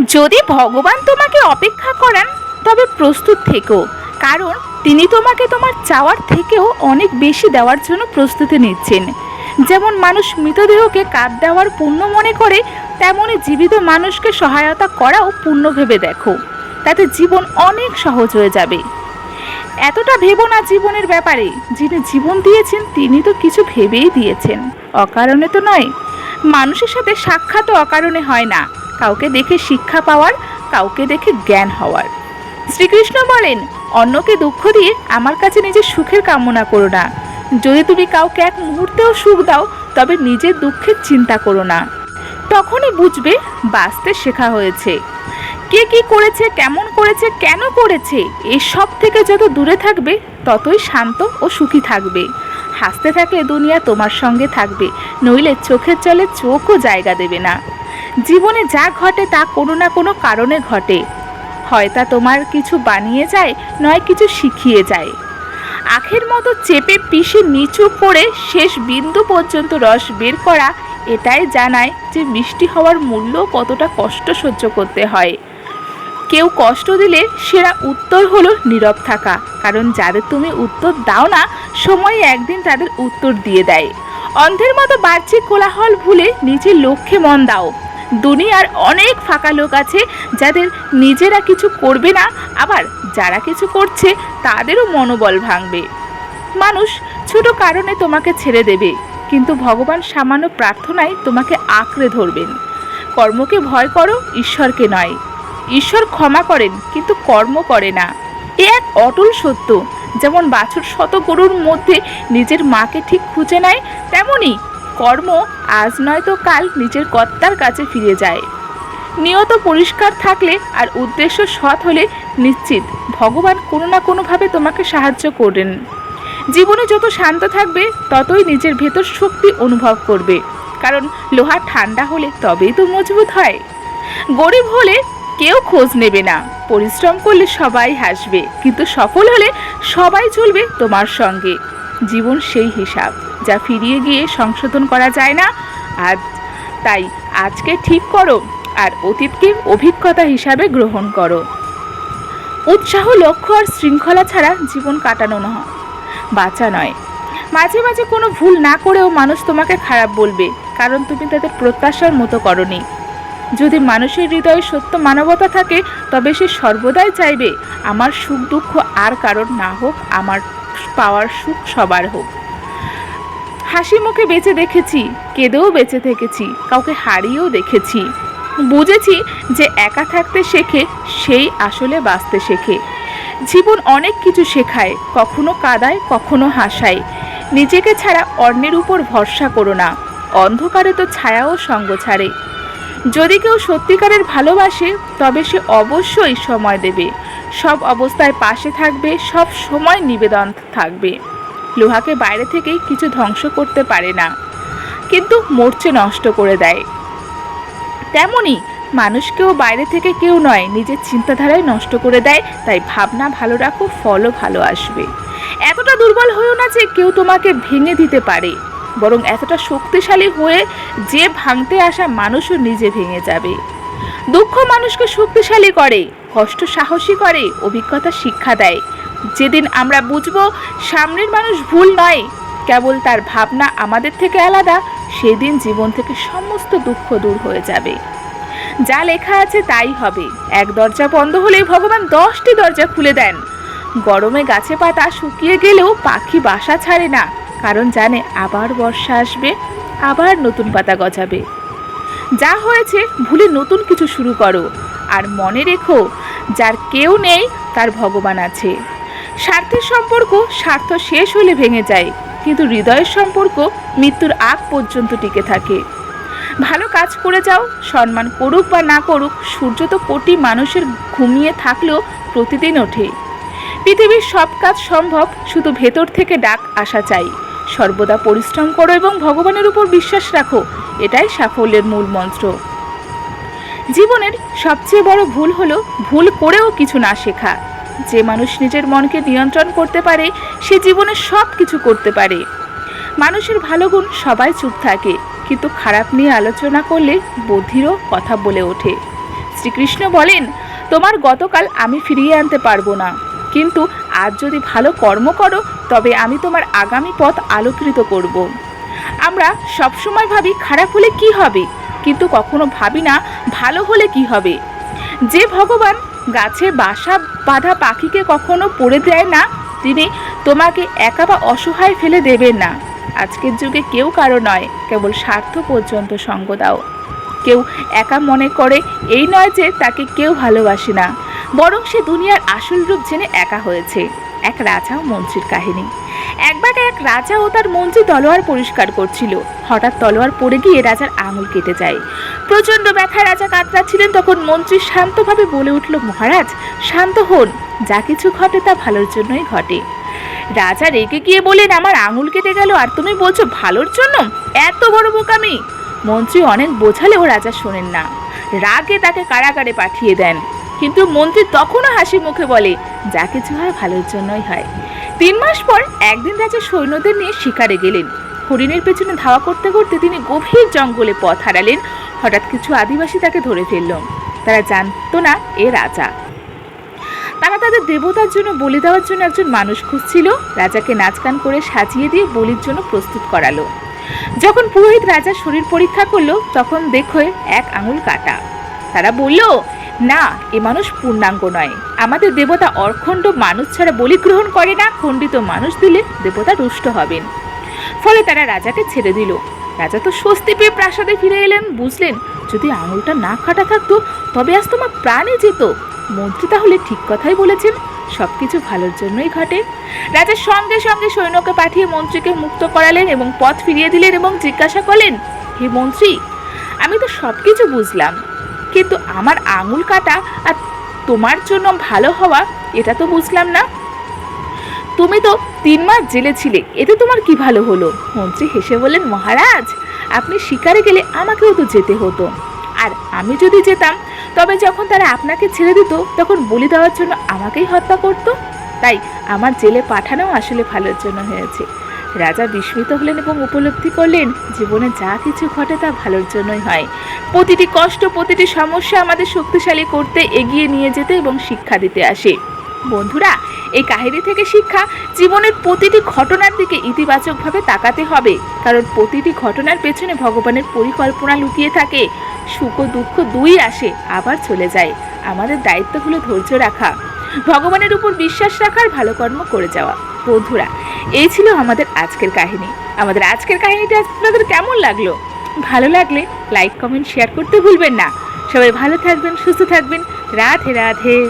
যদি ভগবান তোমাকে অপেক্ষা করান, তবে প্রস্তুত থেকো, কারণ তিনি তোমাকে তোমার চাওয়ার থেকেও অনেক বেশি দেওয়ার জন্য প্রস্তুতি নিচ্ছেন। যেমন মানুষ মৃতদেহকে কাঁদ দেওয়ার পুণ্য মনে করে তেমনই জীবিত মানুষকে সহায়তা করাও পুণ্য ভেবে দেখো। তাতে জীবন অনেক সহজ হয়ে যাবে। এতটা ভেবো না জীবনের ব্যাপারে, যিনি জীবন দিয়েছেন তিনি তো কিছু ভেবেই দিয়েছেন। অকারণে তো নয়, মানুষের সাথে সাক্ষাৎ অকারণে হয় না। কাউকে দেখে শিক্ষা পাওয়ার, কাউকে দেখে জ্ঞান হওয়ার। শ্রীকৃষ্ণ বলেন, অন্যকে দুঃখ দিয়ে আমার কাছে নিজের সুখের কামনা করো না। যদি তুমি কাউকে এক মুহূর্তেও সুখ দাও, তবে নিজের দুঃখের চিন্তা করো না। তখনই বুঝবে, বাঁচতে শেখা হয়েছে। কে কি করেছে, কেমন করেছে, কেন করেছে এসব থেকে যত দূরে থাকবে, ততই শান্ত ও সুখী থাকবে। হাসতে থাকলে দুনিয়া তোমার সঙ্গে থাকবে, নইলে চোখের জলে চোখও জায়গা দেবে না। জীবনে যা ঘটে তা কোনো না কোনো কারণে ঘটে। হয় তা তোমার কিছু বানিয়ে যায়, নয় কিছু শিখিয়ে যায়। আখের মতো চেপে পিষে নিচু করে শেষ বিন্দু পর্যন্ত রস বের করা, এটাই জানায় যে মিষ্টি হওয়ার মূল্য কতটা কষ্ট সহ্য করতে হয়। কেউ কষ্ট দিলে সেরা উত্তর হলো নীরব থাকা, কারণ যাদের তুমি উত্তর দাও না, সময় একদিন তাদের উত্তর দিয়ে দেয়। অন্ধের মতো বাহ্যিক কোলাহল ভুলে নিজের লক্ষ্যে মন দাও। দুনিয়ার অনেক ফাঁকা লোক আছে যাদের নিজেরা কিছু করবে না, আবার যারা কিছু করছে তাদেরও মনোবল ভাঙবে। মানুষ ছোট কারণে তোমাকে ছেড়ে দেবে, কিন্তু ভগবান সামান্য প্রার্থনায় তোমাকে আঁকড়ে ধরবেন। কর্মকে ভয় করো, ঈশ্বরকে নয়। ঈশ্বর ক্ষমা করেন, কিন্তু কর্ম করে না। এ এক অটল সত্য, যেমন বাছুর শত গরুর মধ্যে নিজের মাকে ঠিক খুঁজে নেয় তেমনি কর্ম আজ নয়তো কাল নিজের কর্তার কাছে ফিরে যায়। নিয়ত পরিষ্কার থাকলে আর উদ্দেশ্য সৎ হলে নিশ্চিত ভগবান কোনো না কোনোভাবে তোমাকে সাহায্য করেন জীবনে যত শান্ত থাকবে, ততই নিজের ভেতর শক্তি অনুভব করবে। কারণ লোহা ঠান্ডা হলে তবেই তো মজবুত হয়। গরিব হলে কেউ খোঁজ নেবে না। পরিশ্রম করলে সবাই হাসবে, কিন্তু সফল হলে সবাই চলবে তোমার সঙ্গে। জীবন সেই হিসাব। যা ফিরিয়ে গিয়ে সংশোধন করা যায় না। আর তাই আজকে ঠিক করো আর অতীতকে অভিজ্ঞতা হিসাবে গ্রহণ করো। উৎসাহ, লক্ষ্য আর শৃঙ্খলা ছাড়া জীবন কাটানো না বাঁচা নয়। মাঝে মাঝে কোনো ভুল না করেও মানুষ তোমাকে খারাপ বলবে, কারণ তুমি তাদের প্রত্যাশার মতো করনি। যদি মানুষের হৃদয়ে সত্য মানবতা থাকে, তবে সে সর্বদাই চাইবে, আমার সুখ দুঃখ আর কারণ না হোক, আমার পাওয়ার সুখ সবার হোক। হাসি মুখে বেঁচে দেখেছি, কেঁদেও বেঁচে থেকেছি, কাউকে হারিয়েও দেখেছি। বুঝেছি যে একা থাকতে শেখে, সেই আসলে বাঁচতে শেখে। জীবন অনেক কিছু শেখায়, কখনো কাদায়, কখনো হাসায়। নিজেকে ছাড়া অন্যের উপর ভরসা করো না, অন্ধকারে তো ছায়াও সঙ্গ ছাড়ে। যদি কেউ সত্যিকারের ভালোবাসে, তবে সে অবশ্যই সময় দেবে। সব অবস্থায় পাশে থাকবে, সব সময় নিবেদন থাকবে। লোহাকে বাইরে থেকেই কিছু ধ্বংস করতে পারে না, কিন্তু মরচে নষ্ট করে দেয়। তেমনই মানুষকেও বাইরে থেকে কেউ নয়, নিজের চিন্তাধারায় নষ্ট করে দেয়, তাই ভাবনা ভালো রাখো, ফলও ভালো আসবে। এতটা দুর্বল হয়েও না যে কেউ তোমাকে ভেঙে দিতে পারে, বরং এতটা শক্তিশালী হয়ে যে ভাঙতে আসা মানুষও নিজে ভেঙে যাবে। দুঃখ মানুষকে শক্তিশালী করে, কষ্ট সাহসী করে, অভিজ্ঞতা শিক্ষা দেয় যেদিন আমরা বুঝব সামনের মানুষ ভুল নয়, কেবল তার ভাবনা আমাদের থেকে আলাদা, সেদিন জীবন থেকে সমস্ত দুঃখ দূর হয়ে যাবে। যা লেখা আছে তাই হবে। এক দরজা বন্ধ হলেই ভগবান দশটি দরজা খুলে দেন। গরমে গাছে পাতা শুকিয়ে গেলেও পাখি বাসা ছাড়ে না, কারণ জানে আবার বর্ষা আসবে, আবার নতুন পাতা গজাবে। যা হয়েছে, ভুলে নতুন কিছু শুরু করো। আর মনে রেখো, যার কেউ নেই, তার ভগবান আছে। স্বার্থের সম্পর্ক স্বার্থ শেষ হলে ভেঙে যায়, কিন্তু হৃদয়ের সম্পর্ক মৃত্যুর আগ পর্যন্ত টিকে থাকে। ভালো কাজ করে যাও, সম্মান করুক বা না করুক, সূর্য তো কোটি মানুষের ঘুমিয়ে থাকলেও প্রতিদিন ওঠে। পৃথিবীর সব কাজ সম্ভব, শুধু ভেতর থেকে ডাক আসা চাই। সর্বদা পরিশ্রম করো এবং ভগবানের উপর বিশ্বাস রাখো, এটাই সাফল্যের মূল মন্ত্র। জীবনের সবচেয়ে বড় ভুল হলো ভুল করেও কিছু না শেখা। যে মানুষ নিজের মনকে নিয়ন্ত্রণ করতে পারে, সে জীবনে সব কিছু করতে পারে। মানুষের ভালো গুণ সবাই চুপ থাকে, কিন্তু খারাপ নিয়ে আলোচনা করলে বধিরও কথা বলে ওঠে। শ্রীকৃষ্ণ বলেন, তোমার গতকাল আমি ফিরিয়ে আনতে পারব না। কিন্তু আজ যদি ভালো কর্ম করো, তবে আমি তোমার আগামী পথ আলোকৃত করব। আমরা সবসময় ভাবি, খারাপ হলে কি হবে? কিন্তু কখনো ভাবি না, ভালো হলে কি হবে? যে ভগবান গাছে বাসা বাঁধা পাখিকে কখনো পড়ে দেয় না। তিনি তোমাকে একা বা অসহায় ফেলে দেবেন না। আজকের যুগে কেউ কারও নয়, কেবল স্বার্থ পর্যন্ত সঙ্গ দাও। কেউ একা মনে করে এই নয় যে তাকে কেউ ভালোবাসে না, বরং সে দুনিয়ার আসল রূপ জেনে একা হয়েছে। এক রাজা মন্ত্রীর কাহিনী। একবার এক রাজা ও তার মন্ত্রী তলোয়ার পরিষ্কার করছিল। হঠাৎ তলোয়ার পড়ে গিয়ে রাজার আঙুল কেটে যায়। প্রচণ্ড ব্যথায় রাজা কাতরাচ্ছিলেন তখন মন্ত্রী শান্তভাবে বলে উঠল, মহারাজ, শান্ত হন। যা কিছু ঘটে তা ভালোর জন্যই ঘটে। রাজা রেগে গিয়ে বলেন আমার আঙুল কেটে গেল আর তুমি বলছো ভালোর জন্য? এত বড় বোকামি মন্ত্রী অনেক বোঝালেও রাজা শোনেন না। রাগে তাকে কারাগারে পাঠিয়ে দেন। কিন্তু মন্ত্রী তখনও হাসি মুখে বলে, যা কিছু হয় ভালোর জন্যই হয়। তিন মাস পর একদিন রাজা সৈন্যদের নিয়ে শিকারে গেলেন। হরিণের পেছনে ধাওয়া করতে করতে তিনি গভীর জঙ্গলে পথ হারালেন। হঠাৎ কিছু আদিবাসী তাকে ধরে ফেলল। তারা জানতো না এ রাজা। তারা তাদের দেবতার জন্য বলি দেওয়ার জন্য একজন মানুষ খুঁজছিল। রাজাকে নাচ গান করে সাজিয়ে দিয়ে বলির জন্য প্রস্তুত করালো। যখন পুরোহিত রাজার শরীর পরীক্ষা করল, তখন দেখো এক আঙুল কাটা। তারা বলল না, এ মানুষ পূর্ণাঙ্গ নয়। আমাদের দেবতা অর্খণ্ড মানুষ ছাড়া বলি গ্রহণ করে না, খণ্ডিত মানুষ দিলে দেবতা রুষ্ট হবেন। ফলে তারা রাজাকে ছেড়ে দিল। রাজা তো স্বস্তি পেয়ে প্রাসাদে ফিরে এলেন। বুঝলেন, যদি আঙুলটা না কাটা থাকতো, তবে আজ তোমার প্রাণে যেত। মন্ত্রী তাহলে ঠিক কথাই বলেছেন সব কিছু ভালোর জন্যই ঘটে। রাজা সঙ্গে সঙ্গে সৈন্যকে পাঠিয়ে মন্ত্রীকে মুক্ত করালেন এবং পথ ফিরিয়ে দিলেন এবং জিজ্ঞাসা করলেন, হে মন্ত্রী, আমি তো সব কিছু বুঝলাম। কিন্তু আমার আঙুল কাটা আর তোমার জন্য ভালো হওয়া, এটা তো বুঝলাম না। তুমি তো তিন মাস জেলে ছিলে, এতে তোমার কি ভালো হলো? মন্ত্রী হেসে বললেন, মহারাজ, আপনি শিকারে গেলে আমাকেও তো যেতে হতো। আর আমি যদি যেতাম, তবে যখন তারা আপনাকে ছেড়ে দিত, তখন বলি দেওয়ার জন্য আমাকেই হত্যা করত। তাই আমার জেলে পাঠানো আসলে ভালোর জন্য হয়েছে। রাজা বিস্মিত হলেন এবং উপলব্ধি করলেন, জীবনে যা কিছু ঘটে তা ভালোর জন্যই হয়। প্রতিটি কষ্ট, প্রতিটি সমস্যা আমাদের শক্তিশালী করতে, এগিয়ে নিয়ে যেতে এবং শিক্ষা দিতে আসে। বন্ধুরা, এই কাহিনী থেকে শিক্ষা জীবনের প্রতিটি ঘটনার দিকে ইতিবাচকভাবে তাকাতে হবে, কারণ প্রতিটি ঘটনার পেছনে ভগবানের পরিকল্পনা লুকিয়ে থাকে। সুখ দুঃখ দুই আসে, আবার চলে যায়। আমাদের দায়িত্ব হলো ধৈর্য রাখা। ভগবানের উপর বিশ্বাস রাখার ভালো কর্ম করে যাওয়া। বন্ধুরা, এই ছিল আমাদের আজকের কাহিনী। আমাদের আজকের কাহিনীটা আপনাদের কেমন লাগল? ভালো লাগলে লাইক, কমেন্ট শেয়ার করতে ভুলবেন না। সবাই ভালো থাকবেন, সুস্থ থাকবেন। রাধে রাধে।